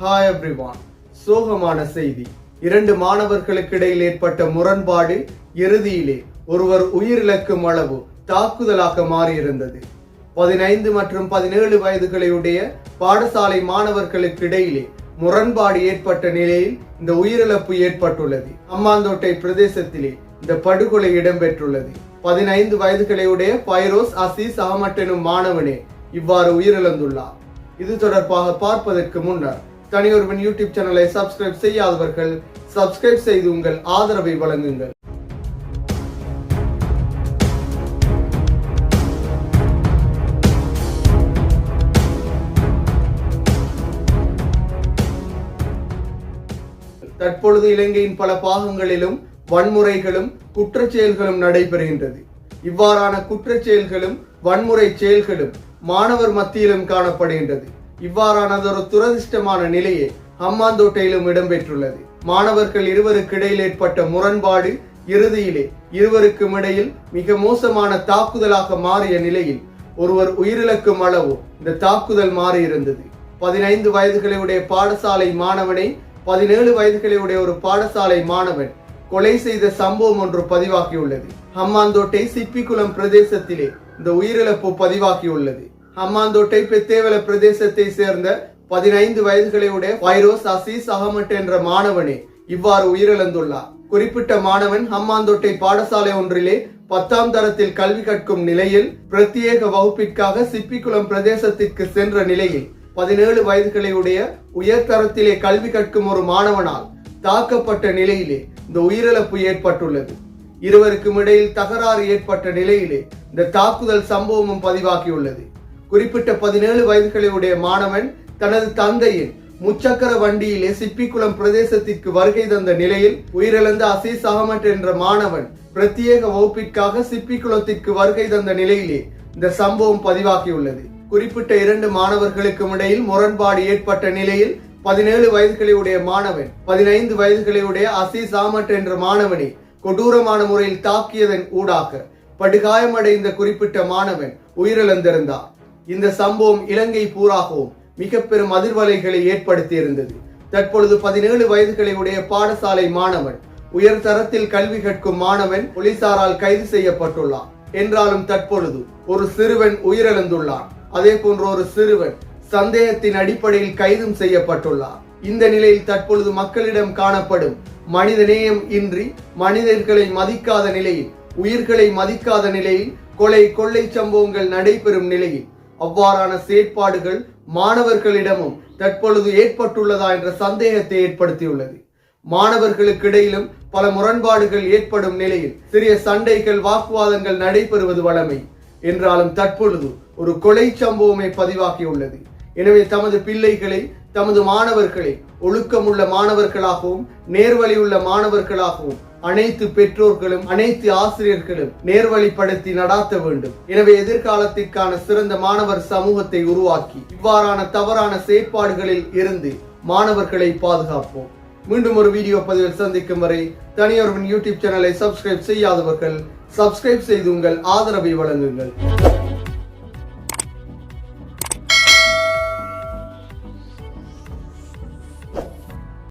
Hi everyone சோகமான செய்தி. இரண்டு மாணவர்களுக்கு இடையில் ஏற்பட்ட முரண்பாடு இறுதியிலே ஒருவர் உயிரிழக்கும் அளவு தாக்குதலாக மாறியிருந்தது. பதினைந்து மற்றும் பதினேழு வயதுகளையுடைய பாடசாலை மாணவர்களுக்கு இடையிலே முரண்பாடு ஏற்பட்ட நிலையில் இந்த உயிரிழப்பு ஏற்பட்டுள்ளது. அம்மாந்தோட்டை பிரதேசத்திலே இந்த படுகொலை இடம்பெற்றுள்ளது. பதினைந்து வயதுகளையுடைய பைரோஸ் அசீஸ் அகமட் எனும் மாணவனே இவ்வாறு உயிரிழந்துள்ளார். இது தொடர்பாக பார்ப்பதற்கு முன்னர் தனியொருவன் யூடியூப் சேனலை சப்ஸ்கிரைப் செய்யாதவர்கள் சப்ஸ்கிரைப் செய்து உங்கள் ஆதரவை வழங்குங்கள். தற்பொழுது இலங்கையின் பல பாகங்களிலும் வன்முறைகளும் குற்றச் செயல்களும் நடைபெறுகின்றது. இவ்வாறான குற்றச் செயல்களும் வன்முறை செயல்களும் மாணவர் மத்தியிலும் காணப்படுகின்றது. இவ்வாறானதொரு துரதிர்ஷ்டமான நிலையே ஹம்மாந்தோட்டையிலும் இடம்பெற்றுள்ளது. மாணவர்கள் இருவருக்கு இடையில் ஏற்பட்ட முரண்பாடு இறுதியிலே இருவருக்கும் இடையில் மிக மோசமான தாக்குதலாக மாறிய நிலையில் ஒருவர் உயிரிழக்கும் அளவு இந்த தாக்குதல் மாறியிருந்தது. பதினைந்து வயதுகளுடைய பாடசாலை மாணவனை பதினேழு வயதுகளுடைய ஒரு பாடசாலை மாணவன் கொலை செய்த சம்பவம் ஒன்று பதிவாகியுள்ளது. ஹம்மாந்தோட்டை சிப்பிக்குளம் பிரதேசத்திலே இந்த உயிரிழப்பு பதிவாகியுள்ளது. ஹம்மாந்தோட்டை பெத்தேவல பிரதேசத்தை சேர்ந்த பதினைந்து வயதுகளையுடைய வைரோஸ் அசீஸ் அகமட் என்ற மாணவனே இவ்வாறு உயிரிழந்துள்ளார். குறிப்பிட்ட மாணவன் ஹம்மாந்தோட்டை பாடசாலை ஒன்றிலே பத்தாம் தரத்தில் கல்வி கற்கும் நிலையில் பிரத்யேக வகுப்பிற்காக சிப்பிக்குளம் பிரதேசத்திற்கு சென்ற நிலையில் பதினேழு வயதுகளையுடைய உயர்தரத்திலே கல்வி கற்கும் ஒரு மாணவனால் தாக்கப்பட்ட நிலையிலே இந்த உயிரிழப்பு ஏற்பட்டுள்ளது. இருவருக்கும் இடையில் தகராறு ஏற்பட்ட நிலையிலே இந்த தாக்குதல் சம்பவமும் பதிவாகியுள்ளது. குறிப்பிட்ட பதினேழு வயதுகளையுடைய மாணவன் தனது தந்தையின் முச்சக்கர வண்டியிலே சிப்பிக்குளம் பிரதேசத்திற்கு வருகை தந்த நிலையில் உயிரிழந்த அசீஸ் அகமட் என்ற மாணவன் பிரத்யேக வகுப்பிற்காக சிப்பிக்குளத்திற்கு வருகை தந்த நிலையிலே இந்த சம்பவம் பதிவாகியுள்ளது. குறிப்பிட்ட இரண்டு மாணவர்களுக்கும் இடையில் முரண்பாடு ஏற்பட்ட நிலையில் பதினேழு வயதுகளையுடைய மாணவன் பதினைந்து வயதுகளையுடைய அசீஸ் அகமட் என்ற மாணவனை கொடூரமான முறையில் தாக்கியதன் ஊடாக படுகாயமடைந்த குறிப்பிட்ட மாணவன் உயிரிழந்திருந்தார். இந்த சம்பவம் இலங்கை பூராகவும் மிக பெரும் அதிர்வலைகளை ஏற்படுத்தியிருந்தது. தற்பொழுது பதினேழு வயதுகளையுடைய பாடசாலை மாணவன் உயர் தரத்தில் கல்வி கற்கும் மாணவன் போலீசாரால் கைது செய்யப்பட்டுள்ளார் என்றாலும் தற்பொழுது ஒரு சிறுவன் உயிரிழந்துள்ளான். அதே போன்ற ஒரு சிறுவன் சந்தேகத்தின் அடிப்படையில் கைதும் செய்யப்பட்டுள்ளார் இந்த நிலையில் தற்பொழுது மக்களிடம் காணப்படும் மனிதநேயம் இன்றி மனிதர்களை மதிக்காத நிலையில் உயிர்களை மதிக்காத நிலையில் கொலை கொள்ளை சம்பவங்கள் நடைபெறும் நிலையில் அவ்வாறான செயற்பாடுகள் மாணவர்களிடமும் தற்பொழுது ஏற்பட்டுள்ளதா என்ற சந்தேகத்தை ஏற்படுத்தியுள்ளது. மாணவர்களுக்கு இடையிலும் பல முரண்பாடுகள் ஏற்படும் நிலையில் சிறிய சண்டைகள் வாக்குவாதங்கள் நடைபெறுவது வழமை. என்றாலும் தற்பொழுது ஒரு கொலை சம்பவமே பதிவாகியுள்ளது. எனவே தமது பிள்ளைகளை தமது மாணவர்களை ஒழுக்கமுள்ள மாணவர்களாகவும் நேர்வழியுள்ள மாணவர்களாகவும் அனைத்து பெற்றோர்களும் அனைத்து ஆசிரியர்களும் நேர்வழிப்படுத்தி நடாத்த வேண்டும். எனவே எதிர்காலத்திற்கான சிறந்த மாணவர் சமூகத்தை உருவாக்கி இவ்வாறான தவறான செயற்பாடுகளில் இருந்து மாணவர்களை பாதுகாப்போம். மீண்டும் ஒரு வீடியோ பதிவில் சந்திக்கும் வரை தனியொருவன் யூடியூப் சேனலை சப்ஸ்கிரைப் செய்யாதவர்கள் சப்ஸ்கிரைப் செய்து உங்கள் ஆதரவை வழங்குங்கள்.